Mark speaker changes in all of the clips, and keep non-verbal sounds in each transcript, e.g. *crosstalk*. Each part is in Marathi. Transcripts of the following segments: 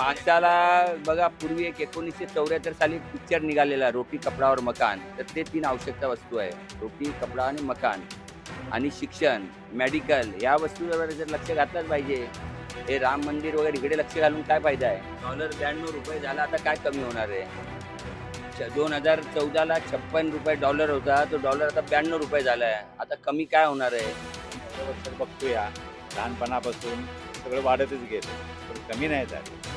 Speaker 1: माणसाला बघा पूर्वी एक एकोणीसशे चौऱ्याहत्तर साली पिक्चर निघालेला रोटी कपडा और मकान. तर ते तीन आवश्यकता वस्तू आहे. रोटी कपडा आणि मकान. आणि शिक्षण मेडिकल या वस्तूवर जर लक्ष घातलंच पाहिजे. हे राम मंदिर वगैरे इकडे लक्ष घालून काय फायदा आहे? डॉलर ब्याण्णव रुपये झाला आता काय कमी होणार आहे? दोन हजार चौदाला छप्पन रुपये डॉलर होता तो डॉलर आता ब्याण्णव रुपये झाला आहे आता कमी काय होणार आहे?
Speaker 2: बघतोया लहानपणापासून सगळं वाढतच गेलं. पण कमी नाही झालं.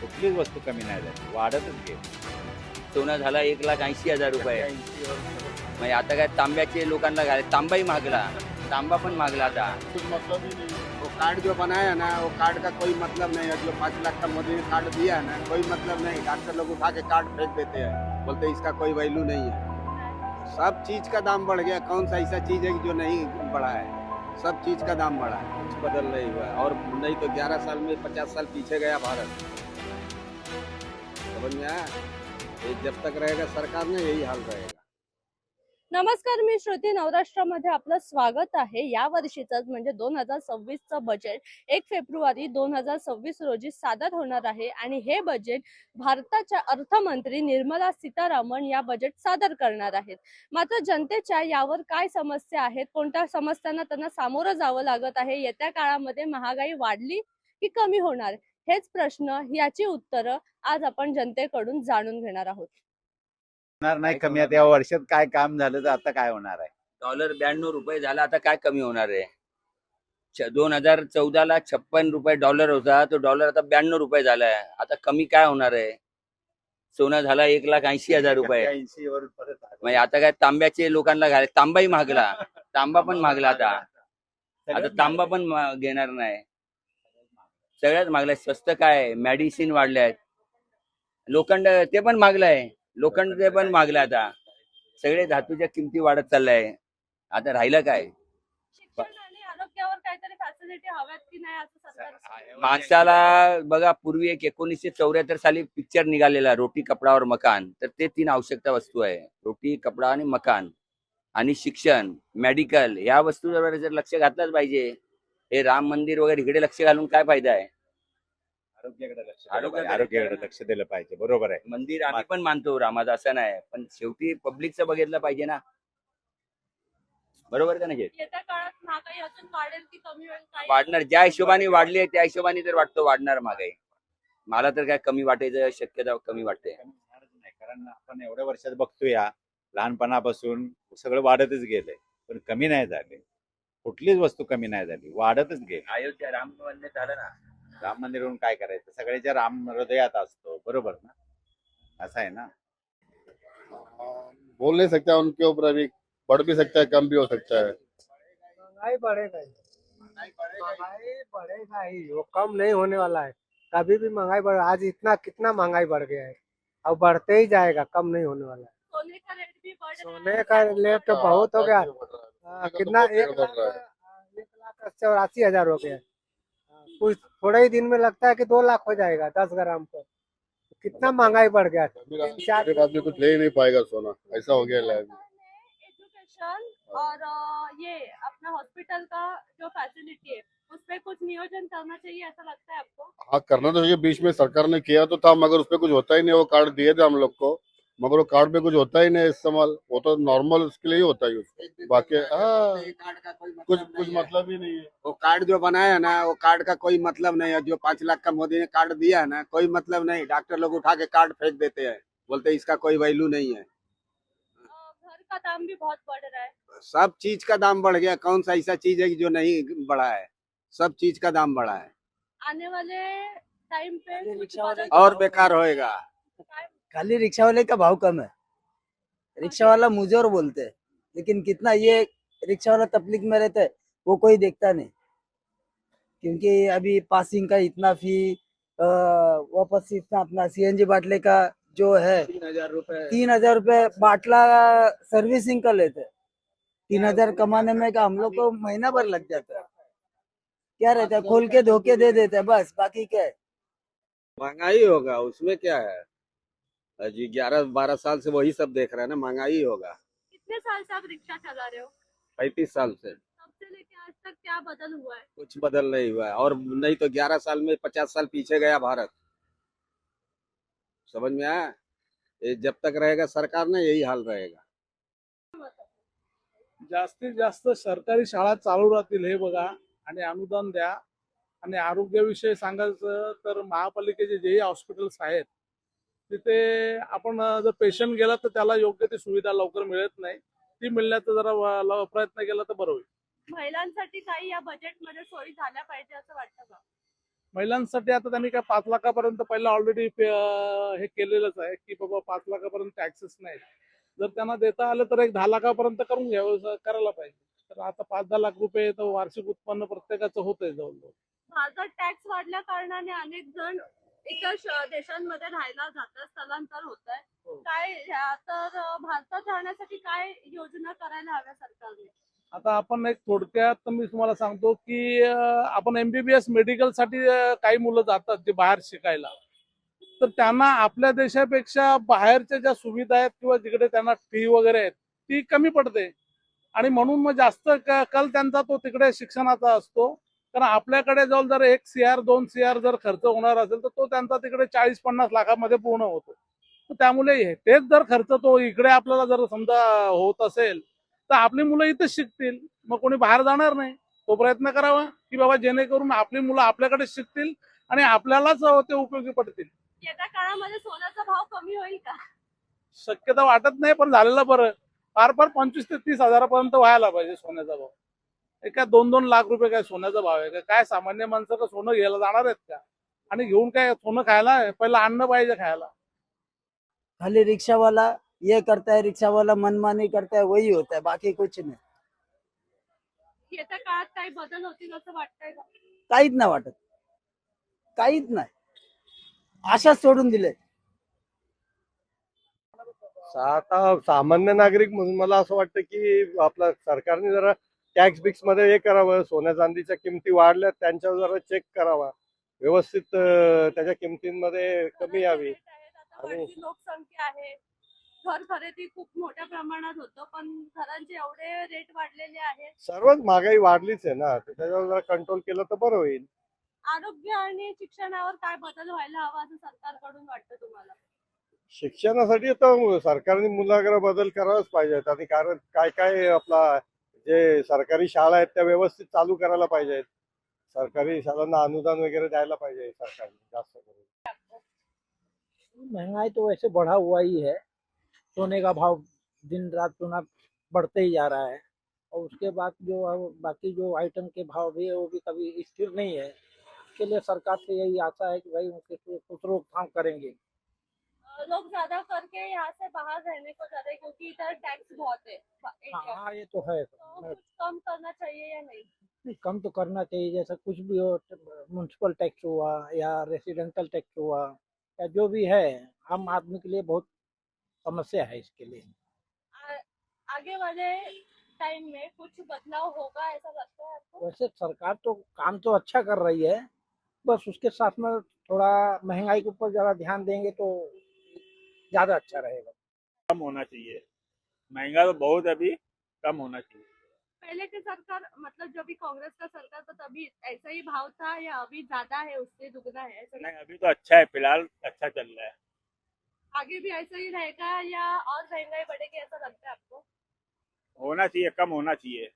Speaker 2: कुठलीच वस्तू कमी नाही झाली. वाढतच गेली.
Speaker 1: सोनं झाला एक लाख ऐंशी हज़ार रुपये. म्हणजे आता काय तांब्याचे लोकांना घाल तांबाही मागला तांबा पण मागला आता.
Speaker 3: कुछ मतलब ही नहीं. वो कार्ड जो बनाया ना वो कार्ड का कोई मतलब नहीं है. जो पाँच लाख का मोदी ने कार्ड दिया है ना कोई मतलब नहीं. डॉक्टर लोग उठा के कार्ड फेंक देते हैं. बोलते इसका कोई वैल्यू नहीं है. सब चीज़ का दाम बढ़ गया. कौन सा ऐसा चीज़ है कि जो नहीं बढ़ा है? सब चीज़ का दाम बढ़ा है. कुछ बदल नहीं हुआ. है और नहीं तो ग्यारह साल में पचास साल पीछे गया भारत. समझ में आया? ये जब तक रहेगा सरकार में यही हाल रहेगा।
Speaker 4: नमस्कार मी श्रुती. नवराष्ट्रामध्ये आपलं स्वागत आहे. या वर्षीचं म्हणजे दोन हजार सव्वीसचं बजेट एक फेब्रुवारी दोन हजार सव्वीस रोजी सादर होणार आहे आणि हे बजेट भारताच्या अर्थमंत्री निर्मला सीतारामन या बजेट सादर करणार आहेत. मात्र जनतेच्या यावर काय समस्या आहेत? कोणत्या समस्यांना त्यांना सामोरं जावं लागत आहे? येत्या काळामध्ये महागाई वाढली की कमी होणार? हेच प्रश्न याची उत्तरं आज आपण जनतेकडून जाणून घेणार आहोत.
Speaker 2: होणार नाही कमी. आता या वर्षात काय काम झालं तर आता काय होणार आहे?
Speaker 1: डॉलर ब्याण्णव रुपये झाला आता काय कमी होणार आहे? दोन हजार चौदाला छप्पन रुपये डॉलर होता तो डॉलर आता ब्याण्णव रुपये झालाय. आता कमी काय होणार आहे? सोनं झाला एक लाख ऐंशी हजार रुपये.
Speaker 2: 80 वरून परत आलं.
Speaker 1: म्हणजे आता काय तांब्याचे लोकांना घाल तांबाही मागला *laughs* तांबा पण मागला आता. आता तांबा पण मा- घेणार नाही. सगळ्यात मागलाय स्वस्त काय मेडिसिन वाढल्यात. लोखंड ते पण मागलाय. लोखंड ते पण मागलं आता. सगळे धातूच्या किमती वाढत चाललाय. आता राहिलं काय?
Speaker 4: शिक्षण आणि आरोग्यावर काहीतरी फॅसिलिटी हव्यात की नाही असं सरकार
Speaker 1: माणसाला बघा पूर्वी एक एकोणीसशे चौऱ्याहत्तर साली पिक्चर निघालेला रोटी कपडा और मकान. तर ते तीन आवश्यकता वस्तू आहे. रोटी कपडा आणि मकान. आणि शिक्षण मेडिकल या वस्तूवर जर लक्ष घातलंच पाहिजे. हे राम मंदिर वगैरे इकडे लक्ष घालून काय फायदा आहे?
Speaker 2: आरोग्याकडे लक्ष दिलं
Speaker 1: आरोग्याकडे-
Speaker 2: पाहिजे. आरोग्याकडे लक्ष दिलं पाहिजे. बरोबर आहे.
Speaker 1: मंदिर आम्ही पण मानतो रामाचं असं नाही. पण शेवटी पब्लिकचं बघितलं पाहिजे ना. बरोबर का नाही
Speaker 4: येत्या काळात महागाई अजून वाढेल की कमी होईल काही?
Speaker 1: वाढणार. ज्या हिशोबाने वाढली आहे त्या हिशोबाने तर वाटतं वाढणार महागाई. मला तर काय कमी वाटायचं शक्यता कमी वाटते
Speaker 2: कमी होणारच नाही. कारण आपण एवढ्या वर्षात बघतोय हा. लहानपणापासून सगळं वाढतच गेलंय. पण कमी नाही झाले. कुठलीच वस्तू कमी नाही झाली वाढतच गेली.
Speaker 1: अयोध्या राम मंदिर झालं ना.
Speaker 2: राम मंदिरवरून काय करायचं? सगळ्याच्या राम हृदयात असतो बरोबर ना? असं आहे ना?
Speaker 3: बोल नहीं सकते उनके ऊपर अभी बढ़ भी सकता है कम भी हो सकता है.
Speaker 5: महँगाई बढ़ेगा ही महँगाई बढ़ेगा ही वो कम नहीं होने वाला है। कभी भी महँगाई बढ़ आज इतना कितना महँगाई बढ़ गया है। अब बढ़ते ही जाएगा कम नहीं होने वाला है।
Speaker 4: सोने का रेट भी बढ़
Speaker 5: सोने का रेट तो बहुत हो गया। हाँ,
Speaker 3: तो
Speaker 5: कितना एक लाख एक चौरासी हज़ार हो गया। हाँ, कुछ थोड़े ही दिन में लगता है कि दो लाख हो जाएगा दस ग्राम पर कितना महँगाई बढ़ गया।
Speaker 3: आदमी कुछ ले ही नहीं पाएगा सोना। ऐसा हो गया है।
Speaker 4: एजुकेशन और ये अपना हॉस्पिटल का जो फैसिलिटी है उस पे कुछ नियोजन करना चाहिए ऐसा लगता है आपको?
Speaker 3: हाँ करना तो चाहिए। बीच में सरकार ने किया तो था मगर उस पर कुछ होता ही नहीं। वो कार्ड दिए थे हम लोग को। मगर वो कार्ड पे कुछ होता ही नहीं इस्तेमाल। वो तो नॉर्मल उसके लिए ही होता है उसको बाकी हाँ। कुछ कुछ मतलब ही नहीं है। वो कार्ड जो बनाया ना वो कार्ड का कोई मतलब नहीं है। जो पाँच लाख का मोदी ने कार्ड दिया है ना कोई मतलब नहीं। डॉक्टर लोग उठा के कार्ड फेंक देते हैं। बोलते इसका कोई वैल्यू नहीं है।
Speaker 4: घर का दाम भी बहुत बढ़ रहा है।
Speaker 3: सब चीज़ का दाम बढ़ गया। कौन सा ऐसा चीज़ है जो नहीं बढ़ा है? सब चीज़ का दाम बढ़ा है।
Speaker 4: आने वाले टाइम पे
Speaker 3: और बेकार होएगा।
Speaker 6: खाली रिक्शा वाले का भाव कम है। रिक्शा वाला मुझे और बोलते हैं लेकिन कितना ये रिक्शा वाला तबलीग में रहता है वो कोई देखता नहीं। क्योंकि अभी पासिंग का इतना फ़ी वापस इतना अपना सीएनजी बाटले का जो है
Speaker 3: तीन हज़ार रूपए।
Speaker 6: तीन हज़ार रुपये बाटला सर्विसिंग का लेते हैं। तीन हज़ार कमाने में का हम लोग को महीना भर लग जाता है। क्या रहता है? खोल के धोके दे देते हैं बस बाकी क्या है?
Speaker 3: महँगाई होगा उसमें क्या है? अजी ग्यारह बारह साल से वही सब देख रहे हैं ना महँगाई होगा।
Speaker 4: कितने साल से आप रिक्शा चला रहे हो?
Speaker 3: पैंतीस साल से।
Speaker 4: तब से लेके आज तक क्या बदल हुआ है?
Speaker 3: कुछ बदल नहीं हुआ है और नहीं तो ग्यारह साल में पचास साल पीछे गया भारत।
Speaker 7: समझ में आया? ये जब तक रहेगा सरकार ना यही हाल रहेगा।
Speaker 8: जास्तीत जास्त सरकारी शाळा चालू राहतील हे बघा आणि अनुदान द्या. आणि आरोग्याविषयी सांगायचं तर महापालिकेचे जेही हॉस्पिटल्स आहेत तिथे आपण जर पेशंट गेला तर त्याला योग्य ती सुविधा लवकर मिळत नाही. ती मिळण्याचा जरा प्रयत्न केला तर बरं होईल.
Speaker 4: महिलांसाठी काही या बजेटमध्ये सोयी झाल्या पाहिजे असं वाटतं का?
Speaker 8: महिलांसाठी आता त्यांनी काय पाच लाखापर्यंत पहिला ऑलरेडी हे केलेलंच आहे की बाबा पाच लाखापर्यंत टॅक्सेस नाही. जर त्यांना देता आलं तर एक दहा लाखापर्यंत करून घ्यावं करायला पाहिजे. तर आता पाच दहा लाख रुपये तर वार्षिक उत्पन्न प्रत्येकाचं होतंय जवळजवळ.
Speaker 4: भारतात टॅक्स वाढल्या कारणाने अनेक जण इतर देशांमध्ये राहायला जातात स्थलांतर होत आहे
Speaker 8: हो.
Speaker 4: काय तर भारतात राहण्यासाठी काय योजना करायला हव्या सरकारने?
Speaker 8: आता आपण एक थोडक्यात मी तुम्हाला सांगतो की आपण एमबीबीएस मेडिकलसाठी काही मुलं जातात जे बाहेर शिकायला. तर त्यांना आपल्या देशापेक्षा बाहेरच्या ज्या सुविधा आहेत किंवा जिकडे त्यांना फी वगैरे आहेत ती कमी पडते. आणि म्हणून मग जास्त कल त्यांचा तो तिकडे शिक्षणाचा असतो. कारण आपल्याकडे जवळ जर एक सी आर दोन सी आर जर खर्च होणार असेल तर तो त्यांचा तिकडे चाळीस पन्नास लाखामध्ये पूर्ण होतो. तर त्यामुळे तेच जर खर्च तो इकडे आपल्याला जर समजा होत असेल तर आपली मुलं इथेच शिकतील. मग कोणी बाहेर जाणार नाही. तो प्रयत्न करावा की बाबा जेणेकरून आपली मुलं आपल्याकडे शिकतील आणि आपल्यालाच ते उपयोगी पडतील.
Speaker 4: येत्या काळामध्ये सोन्याचा भाव कमी होईल का?
Speaker 8: शक्यता वाटत नाही पण झालेलं बरं. फार फार पंचवीस ते तीस हजारापर्यंत व्हायला पाहिजे सोन्याचा भाव. काय दोन दोन लाख रुपये काय सोन्याचा भाव आहे का? काय सामान्य माणसं का सोनं घ्यायला जाणार आहेत का? आणि घेऊन काय सोनं खायला? आहे? पहिलं अन्न पाहिजे खायला.
Speaker 6: खाली रिक्शा वाला ये करता है रिक्शा वाला मनमानी करता है वही होता है बाकी कुछ नहीं.
Speaker 4: येत्या काळात काही बदल होतील असं वाटतंय का?
Speaker 6: काहीच नाही वाटत. काहीच नाही. आशा सोडून दिले
Speaker 5: आता सामान्य नागरिक म्हणून मला असं वाटतं की आपला सरकारने जरा टॅक्स बिक्समध्ये हे करावं सोन्या चांदीच्या किमती वाढल्यात त्यांच्यावर जरा चेक करावा. व्यवस्थित त्याच्या किमतींमध्ये कमी यावी. आणि-
Speaker 4: लोकसंख्या आहे. घर खरेदी खूप मोठ्या प्रमाणात होतं पण घरांचे एवढे रेट वाढलेले आहेत.
Speaker 5: सर्वच महागाई वाढलीच आहे ना त्याच्यावर जरा कंट्रोल केलं तर बरं होईल.
Speaker 4: आरोग्य आणि शिक्षणावर काय बदल व्हायला हवा असं सरकारकडून वाटतं तुम्हाला?
Speaker 5: शिक्षणासाठी तर सरकारने मुलाग्र बदल करावाच पाहिजेत आणि कारण काय काय आपला जे सरकारी शाळा आहेत त्या व्यवस्थित चालू करायला पाहिजेत. सरकारी शाळांना अनुदान वगैरे द्यायला पाहिजे सरकारने जास्त करून.
Speaker 9: महँगाई तो वैसे बढ़ा हुआ ही है. सोने का भाव दिन रात चुना बढ़ते ही जा रहा है. और उसके बाद जो अब बाकी जो आइटम के भाव भी है वो भी कभी स्थिर नहीं है. इसके लिए सरकार से यही आशा है कि भाई उनके कुछ कुछ रोकथाम करेंगे.
Speaker 4: लोग ज़्यादा करके यहाँ से बाहर रहने को जा रहे हैं क्योंकि इधर टैक्स बहुत है.
Speaker 9: हाँ हाँ ये तो है.
Speaker 4: कुछ कम करना चाहिए या नहीं?
Speaker 9: नहीं, कम तो करना चाहिए जैसा कुछ भी हो म्यूनसिपल टैक्स हुआ या रेसिडेंटल टैक्स हुआ या जो भी है आम आदमी के लिए बहुत समस्या है इसके लिए।
Speaker 4: आ- आगे वाले टाइम में कुछ बदलाव होगा ऐसा लगता है आपको?
Speaker 9: वैसे सरकार तो काम तो अच्छा कर रही है बस उसके साथ में थोड़ा महँगाई के ऊपर जरा ध्यान देंगे तो ज़्यादा अच्छा रहेगा।
Speaker 10: कम होना चाहिए। महँगा तो बहुत है अभी कम होना चाहिए।
Speaker 4: पहले के सरकार मतलब जब भी कांग्रेस का सरकार था तभी ऐसा ही भाव था या अभी ज़्यादा है उससे दुगना है ऐसा
Speaker 10: नहीं अभी तो अच्छा है फ़िलहाल अच्छा चल रहा है।
Speaker 4: आगे भी ऐसा ही रहेगा या और महँगाई बढ़ेगी ऐसा लगता है आपको?
Speaker 10: होना चाहिए कम होना चाहिए।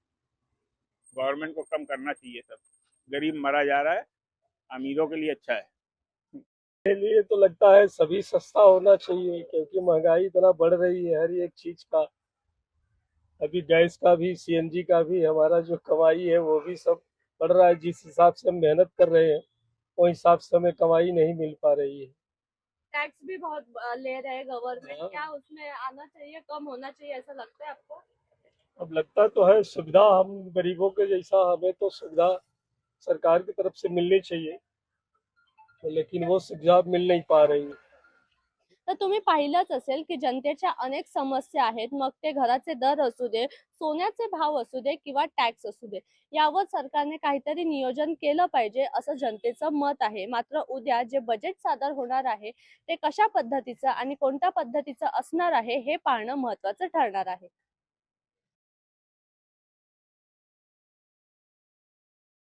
Speaker 10: गवर्नमेंट को कम करना चाहिए सब। गरीब मरा जा रहा है अमीरों के लिए अच्छा है।
Speaker 5: के लिए तो लगता है सभी सस्ता होना चाहिए क्योंकि महँगाई इतना बढ़ रही है हर एक चीज़ का। अभी गैस का भी सीएनजी का भी हमारा जो कमाई है वो भी सब बढ़ रहा है। जिस हिसाब से हम मेहनत कर रहे हैं वो हिसाब से हमें कमाई नहीं मिल पा रही है।
Speaker 4: टैक्स भी बहुत ले रहे हैं गवर्नमेंट।
Speaker 5: हाँ।
Speaker 4: क्या उसमें आना चाहिए? कम होना चाहिए ऐसा लगता है आपको?
Speaker 5: अब लगता तो है सुविधा हम गरीबों के जैसा हमें तो सुविधा सरकार की तरफ़ से मिलनी चाहिए। लेकिन वो सुविधा मिल नहीं पा रही
Speaker 4: तर तुम्ही पाहिलंच असेल की जनतेच्या अनेक समस्या आहेत. मग ते घराचे दर असू दे सोन्याचे भाव असू दे किंवा टॅक्स असू दे यावर सरकारने काहीतरी नियोजन केलं पाहिजे असं जनतेचं मत आहे. मात्र उद्या जे बजेट सादर होणार आहे ते कशा पद्धतीचं आणि कोणत्या पद्धतीचं असणार आहे हे पाहणं महत्वाचं ठरणार आहे.